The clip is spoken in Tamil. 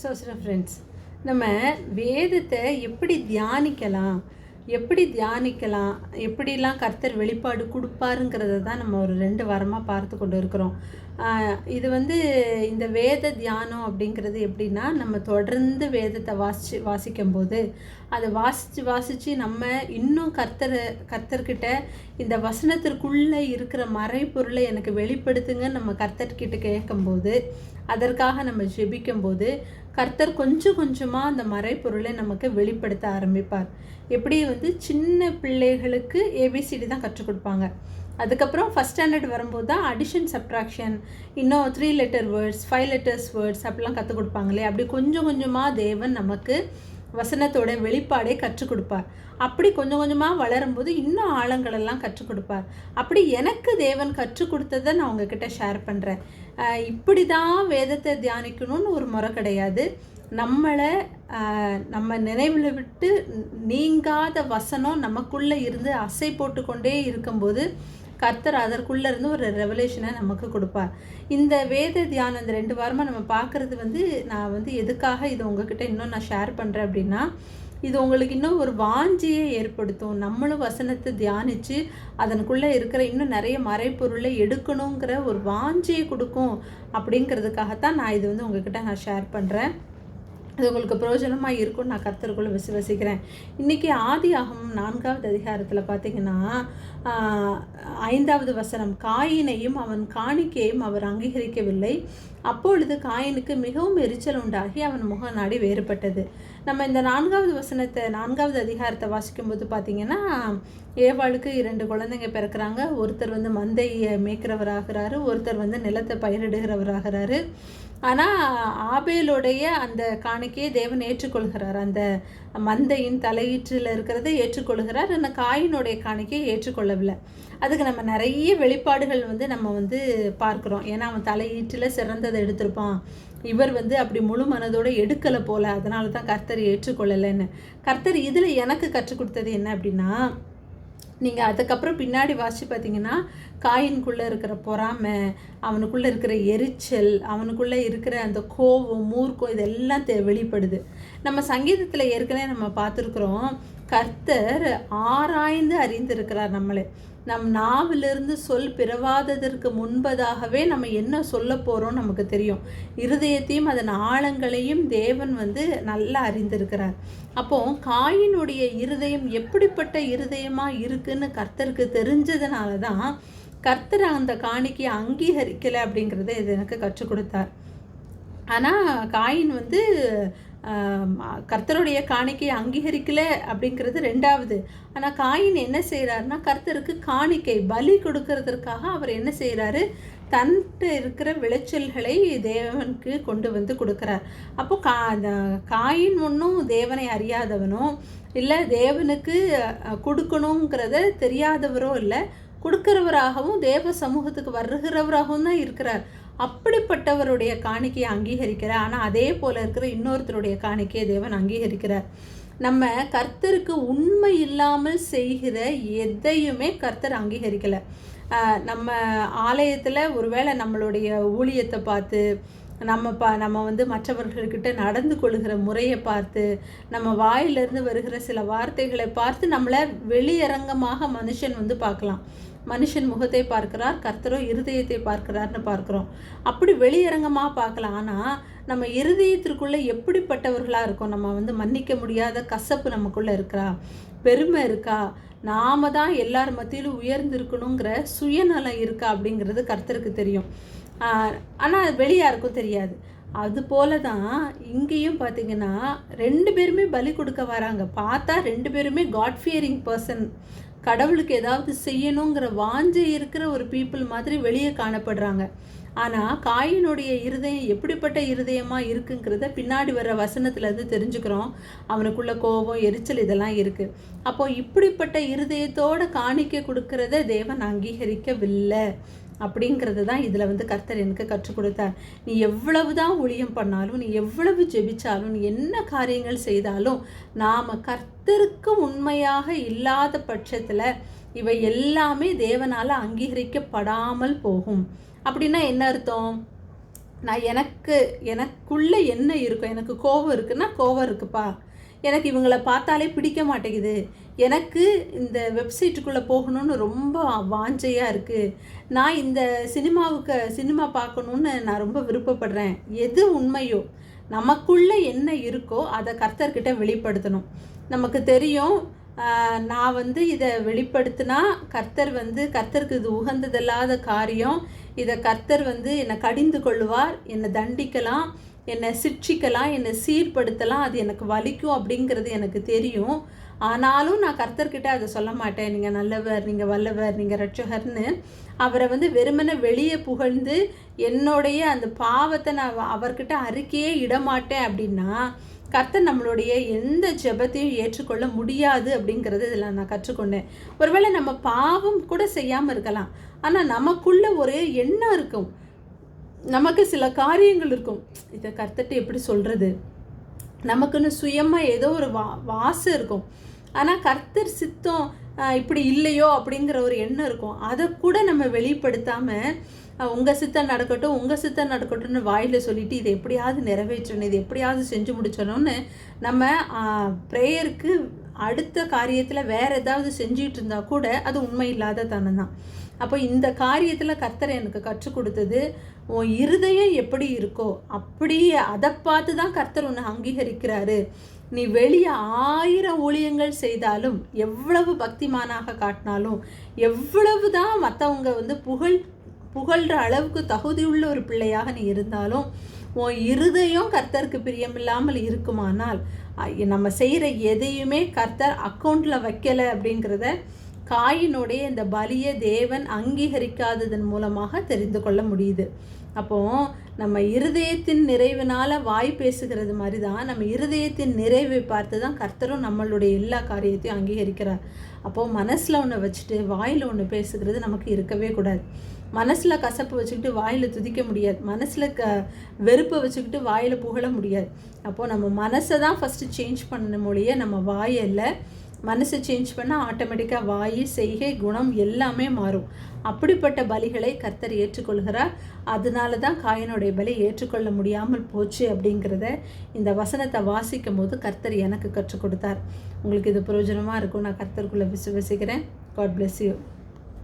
ஸோ சில ஃப்ரெண்ட்ஸ் நம்ம வேதத்தை எப்படி தியானிக்கலாம்? எப்படி தியானிக்கலாம்? எப்படிலாம் கர்த்தர் வெளிப்பாடு கொடுப்பாருங்கிறத தான் நம்ம ஒரு ரெண்டு வாரமாக பார்த்து கொண்டு இருக்கிறோம். இது வந்து இந்த வேத தியானம் அப்படிங்கிறது எப்படின்னா நம்ம தொடர்ந்து வேதத்தை வாசிச்சு வாசிக்கும்போது அதை வாசித்து வாசித்து நம்ம இன்னும் கர்த்தர் கர்த்தர்கிட்ட இந்த வசனத்திற்குள்ளே இருக்கிற மறைப்பொருளை எனக்கு வெளிப்படுத்துங்கன்னு நம்ம கர்த்தர்கிட்ட கேட்கும்போது அதற்காக நம்ம ஜெபிக்கும்போது கர்த்தர் கொஞ்சம் கொஞ்சமாக அந்த மறைப்பொருளை நமக்கு வெளிப்படுத்த ஆரம்பிப்பார். எப்படி வந்து சின்ன பிள்ளைகளுக்கு ஏபிசிடி தான் கற்றுக் கொடுப்பாங்க. அதுக்கப்புறம் ஃபஸ்ட் ஸ்டாண்டர்ட் வரும்போது தான் அடிஷன் சப்ட்ராக்ஷன் இன்னும் three letter words five letters words அப்படிலாம் கற்றுக் கொடுப்பாங்களே. அப்படி கொஞ்சம் கொஞ்சமாக தேவன் நமக்கு வசனத்தோட வெளிப்பாடே கற்றுக் கொடுப்பார். அப்படி கொஞ்சம் கொஞ்சமாக வளரும்போது இன்னும் ஆழங்களெல்லாம் கற்றுக் கொடுப்பார். அப்படி எனக்கு தேவன் கற்றுக் கொடுத்ததை நான் உங்ககிட்ட ஷேர் பண்ணுறேன் இப்படி தான் வேதத்தை தியானிக்கணும்னு ஒரு முறை கிடையாது. நம்மளை நம்ம நினைவில் விட்டு நீங்காத வசனம் நமக்குள்ளே இருந்து அசை போட்டுக்கொண்டே இருக்கும்போது கர்த்தர் அதற்குள்ளே இருந்து ஒரு ரெவலேஷனை நமக்கு கொடுப்பார். இந்த வேத தியானம் இந்த ரெண்டு வாரமாக நம்ம பார்க்குறது வந்து நான் வந்து எதுக்காக இது உங்ககிட்ட இன்னும் நான் ஷேர் பண்ணுறேன் அப்படின்னா இது உங்களுக்கு இன்னும் ஒரு வாஞ்சியை ஏற்படுத்தும். நம்மளும் வசனத்தை தியானித்து அதனுக்குள்ளே இருக்கிற இன்னும் நிறைய மறைப்பொருளை எடுக்கணுங்கிற ஒரு வாஞ்சியை கொடுக்கும் அப்படிங்கிறதுக்காகத்தான் நான் இது வந்து உங்ககிட்ட நான் ஷேர் பண்ணுறேன் அது உங்களுக்கு பிரயோஜனமாக இருக்கும்னு நான் கர்த்தருக்குள்ள விசுவசிக்கிறேன். இன்றைக்கி ஆதி ஆகமம் நான்காவது அதிகாரத்தில் பார்த்தீங்கன்னா ஐந்தாவது வசனம் காயினையும் அவன் காணிக்கையும் அவர் அங்கீகரிக்கவில்லை. அப்பொழுது காயினுக்கு மிகவும் எரிச்சல் உண்டாகி அவன் முக நாடி வேறுபட்டது. நம்ம இந்த நான்காவது வசனத்தை நான்காவது அதிகாரத்தை வாசிக்கும்போது பார்த்தீங்கன்னா ஏவாளுக்கு இரண்டு குழந்தைங்க பிறக்கிறாங்க. ஒருத்தர் வந்து மந்தையை மேய்க்கிறவராகிறாரு ஒருத்தர் வந்து நிலத்தை பயிரிடுகிறவராகிறாரு. ஆனால் ஆபேலுடைய அந்த காணிக்கையை தேவன் ஏற்றுக்கொள்கிறார். அந்த மந்தையின் தலையீற்றில் இருக்கிறதை ஏற்றுக்கொள்கிறார். அந்த காயினுடைய காணிக்கையை ஏற்றுக்கொள்ளவில்லை. அதுக்கு நம்ம நிறைய வெளிப்பாடுகள் வந்து நம்ம வந்து பார்க்குறோம். ஏன்னா அவன் தலையீற்றில் சிறந்ததை எடுத்திருப்பான். இவர் வந்து அப்படி முழு மனதோடு எடுக்கலை போல. அதனால தான் கர்த்தர் ஏற்றுக்கொள்ளலைன்னு. கர்த்தர் இதில் எனக்கு கற்றுக் கொடுத்தது என்ன அப்படின்னா நீங்கள் அதுக்கப்புறம் பின்னாடி வாசிச்சு பார்த்தீங்கன்னா காயின்குள்ளே இருக்கிற பொறாமை அவனுக்குள்ளே இருக்கிற எரிச்சல் அவனுக்குள்ளே இருக்கிற அந்த கோவம் மூர்க்கம் இதெல்லாம் தெ வெளிப்படுது. நம்ம சங்கீதத்தில் ஏற்கனவே நம்ம பார்த்துருக்குறோம் கர்த்தர் ஆராய்ந்து அறிந்திருக்கிறார் நம்மளே. நம் நாவிலிருந்து சொல் பிறவாததற்கு முன்பதாகவே நம்ம என்ன சொல்ல போகிறோம் நமக்கு தெரியும். இருதயத்தையும் அதன் ஆழங்களையும் தேவன் வந்து நல்லா அறிந்திருக்கிறார். அப்போ காயினுடைய இருதயம் எப்படிப்பட்ட இருதயமாக இருக்குன்னு கர்த்தருக்கு தெரிஞ்சதுனால தான் கர்த்தர் அந்த காணிக்கையை அங்கீகரிக்கலை அப்படிங்கிறத இது எனக்கு கற்றுக் கொடுத்தார். ஆனால் காயின் வந்து கர்த்தருடைய காணிக்கையை அங்கீகரிக்கல அப்படிங்கிறது ரெண்டாவது. ஆனால் காயின் என்ன செய்கிறாருன்னா கர்த்தருக்கு காணிக்கை பலி கொடுக்கறதற்காக அவர் என்ன செய்கிறாரு தன்கிட்ட இருக்கிற விளைச்சல்களை தேவனுக்கு கொண்டு வந்து கொடுக்குறார். அப்போ கா அந்த காயின் ஒன்றும் தேவனை அறியாதவனோ இல்லை தேவனுக்கு கொடுக்கணுங்கிறத தெரியாதவரோ இல்லை கொடுக்கிறவராகவும் தேவ சமூகத்துக்கு வருகிறவராகவும் தான் இருக்கிறார். அப்படிப்பட்டவருடைய காணிக்கையை அங்கீகரிக்கிறார். ஆனால் அதே போல இருக்கிற இன்னொருத்தருடைய காணிக்கையை தேவன் அங்கீகரிக்கிறார். நம்ம கர்த்தருக்கு உண்மை இல்லாமல் செய்கிற எதையுமே கர்த்தர் அங்கீகரிக்கலை. ஆஹ் நம்ம ஆலயத்தில் ஒருவேளை நம்மளுடைய ஊழியத்தை பார்த்து நம்ம பா நம்ம வந்து மற்றவர்கள்கிட்ட நடந்து கொள்கிற முறையை பார்த்து நம்ம வாயிலிருந்து வருகிற சில வார்த்தைகளை பார்த்து நம்மளை வெளியரங்கமாக மனுஷன் வந்து பார்க்கலாம். மனுஷன் முகத்தை பார்க்கிறார் கர்த்தரோ இருதயத்தை பார்க்கிறார்னு பார்க்குறோம். அப்படி வெளியரங்கமாக பார்க்கலாம். ஆனால் நம்ம இருதயத்திற்குள்ளே எப்படிப்பட்டவர்களாக இருக்கோம்? நம்ம வந்து மன்னிக்க முடியாத கசப்பு நமக்குள்ளே இருக்கிறா பெருமை இருக்கா? நாம தான் எல்லார் மத்தியிலும் உயர்ந்திருக்கணுங்கிற சுயநலம் இருக்கா அப்படிங்கிறது கர்த்தருக்கு தெரியும். ஆனால் வெளி யாருக்கும் தெரியாது. அது போல தான் இங்கேயும் பார்த்தீங்கன்னா ரெண்டு பேருமே பலி கொடுக்க வராங்க. பார்த்தா ரெண்டு பேருமே காட் ஃபியரிங் பர்சன் கடவுளுக்கு ஏதாவது செய்யணுங்கிற வாஞ்சை இருக்கிற ஒரு பீப்புள் மாதிரி வெளியே காணப்படுறாங்க. ஆனால் காயினுடைய இருதயம் எப்படிப்பட்ட இருதயமாக இருக்குங்கிறத பின்னாடி வர்ற வசனத்துலேருந்து தெரிஞ்சுக்கிறோம். அவனுக்குள்ள கோபம் எரிச்சல் இதெல்லாம் இருக்குது அப்போது இப்படிப்பட்ட இருதயத்தோட காணிக்க கொடுக்கறத தேவன் அங்கீகரிக்கவில்லை. அப்படிங்கிறது தான் இதில் வந்து கர்த்தர் எனக்கு கற்றுக் கொடுத்தார். நீ எவ்வளவு தான் ஊழியம் பண்ணாலும் நீ எவ்வளவு ஜெபிச்சாலும் நீ என்ன காரியங்கள் செய்தாலும் நாம் கர்த்தருக்கு உண்மையாக இல்லாத பட்சத்தில் இவை எல்லாமே தேவனால் அங்கீகரிக்கப்படாமல் போகும். அப்படின்னா என்ன அர்த்தம்? நான் எனக்கு எனக்குள்ளே என்ன இருக்கும் எனக்கு கோபம் இருக்குன்னா கோபம் இருக்குப்பா. எனக்கு இவங்களை பார்த்தாலே பிடிக்க மாட்டேங்குது. எனக்கு இந்த வெப்சைட்டுக்குள்ளே போகணும்னு ரொம்ப வாஞ்சையாக இருக்குது நான் இந்த சினிமாவுக்கு சினிமா பார்க்கணுன்னு நான் ரொம்ப விருப்பப்படுறேன். எது உண்மையோ நமக்குள்ளே என்ன இருக்கோ அதை கர்த்தர்கிட்ட வெளிப்படுத்தணும். நமக்கு தெரியும் நான் வந்து இதை வெளிப்படுத்தினா கர்த்தர் வந்து கர்த்தருக்கு இது உகந்ததில்லாத காரியம். இதை கர்த்தர் வந்து என்னை கடிந்து கொள்வார் என்னை தண்டிக்கலாம். என்னை சிக்ஷிக்கலாம் என்னை சீர்படுத்தலாம் அது எனக்கு வலிக்கும் அப்படிங்கிறது எனக்கு தெரியும். ஆனாலும் நான் கர்த்தர்கிட்ட அதை சொல்ல மாட்டேன். நீங்கள் நல்லவர் நீங்கள் வல்லவர் நீங்கள் ரட்சகர்னு அவரை வந்து வெறுமனை வெளியே புகழ்ந்து என்னுடைய அந்த பாவத்தை நான் அவர்கிட்ட அறிக்கையே இடமாட்டேன் அப்படின்னா கர்த்தர் நம்மளுடைய எந்த ஜெபத்தையும் ஏற்றுக்கொள்ள முடியாது அப்படிங்கிறது இதில் நான் கற்றுக்கொண்டேன். ஒருவேளை நம்ம பாவம் கூட செய்யாமல் இருக்கலாம். ஆனால் நமக்குள்ள ஒரு எண்ணம் இருக்கும். நமக்கு சில காரியங்கள் இருக்கும். இதை கர்த்தட்டு எப்படி சொல்கிறது நமக்குன்னு சுயமாக ஏதோ ஒரு வா வாசம் இருக்கும். ஆனால் கர்த்தர் சித்தம் இப்படி இல்லையோ அப்படிங்கிற ஒரு எண்ணம் இருக்கும். அதை கூட நம்ம வெளிப்படுத்தாமல் உங்கள் சித்தம் நடக்கட்டும் உங்கள் சித்தம் நடக்கட்டும்னு வாயில் சொல்லிவிட்டு இதை எப்படியாவது நிறைவேற்றணும் இதை எப்படியாவது செஞ்சு முடிச்சணும்னு நம்ம ப்ரேயருக்கு அடுத்த காரியத்தில் வேறு ஏதாவது செஞ்சிகிட்டு இருந்தால் கூட அது உண்மை இல்லாத தனம் தான் அப்போ இந்த காரியத்தில் கர்த்தர் எனக்கு கற்றுக் கொடுத்தது உன் இருதயம் எப்படி இருக்கோ அப்படியே அதை பார்த்து தான் கர்த்தர் உன்னை அங்கீகரிக்கிறாரு. நீ வெளியே ஆயிரம் ஊழியங்கள் செய்தாலும் எவ்வளவு பக்திமானாக காட்டினாலும் எவ்வளவு தான் மற்றவங்க வந்து புகழ் புகழ்கிற அளவுக்கு தகுதியுள்ள ஒரு பிள்ளையாக நீ இருந்தாலும் உன் இருதயம் கர்த்தருக்கு பிரியமில்லாமல் இருக்குமானால் நம்ம செய்கிற எதையுமே கர்த்தர் அக்கௌண்ட்டில் வைக்கலை அப்படிங்கிறத காயினுடைய இந்த பலியை தேவன் அங்கீகரிக்காததன் மூலமாக தெரிந்து கொள்ள முடியுது. அப்போ நம்ம இருதயத்தின் நிறைவினால் வாய் பேசுகிறது மாதிரி தான் நம்ம இருதயத்தின் நிறைவை பார்த்து தான் கர்த்தரும் நம்மளுடைய எல்லா காரியத்தையும் அங்கீகரிக்கிறார். அப்போது மனசில் ஒன்று வச்சுட்டு வாயில் ஒன்று பேசுகிறது நமக்கு இருக்கவே கூடாது. மனசில் கசப்பு வச்சுக்கிட்டு வாயில் துதிக்க முடியாது. மனசில் க வெறுப்பை வச்சுக்கிட்டு வாயில் புகழ முடியாது. அப்போது நம்ம மனசை தான் ஃபஸ்ட்டு சேஞ்ச் பண்ண மொழிய நம்ம வாயில் மனசு சேஞ்ச் பண்ணால் ஆட்டோமேட்டிக்காக வாய் செய்கை குணம் எல்லாமே மாறும். அப்படிப்பட்ட பலிகளை கர்த்தர் ஏற்றுக்கொள்கிறார். அதனால தான் காயனுடைய பலி ஏற்றுக்கொள்ள முடியாமல் போச்சு அப்படிங்கிறத இந்த வசனத்தை வாசிக்கும் போது கர்த்தர் எனக்கு கற்றுக் கொடுத்தார். உங்களுக்கு இது பிரயோஜனமாக இருக்கும் நான் கர்த்தருக்குள்ளே விசுவசிக்கிறேன். God bless you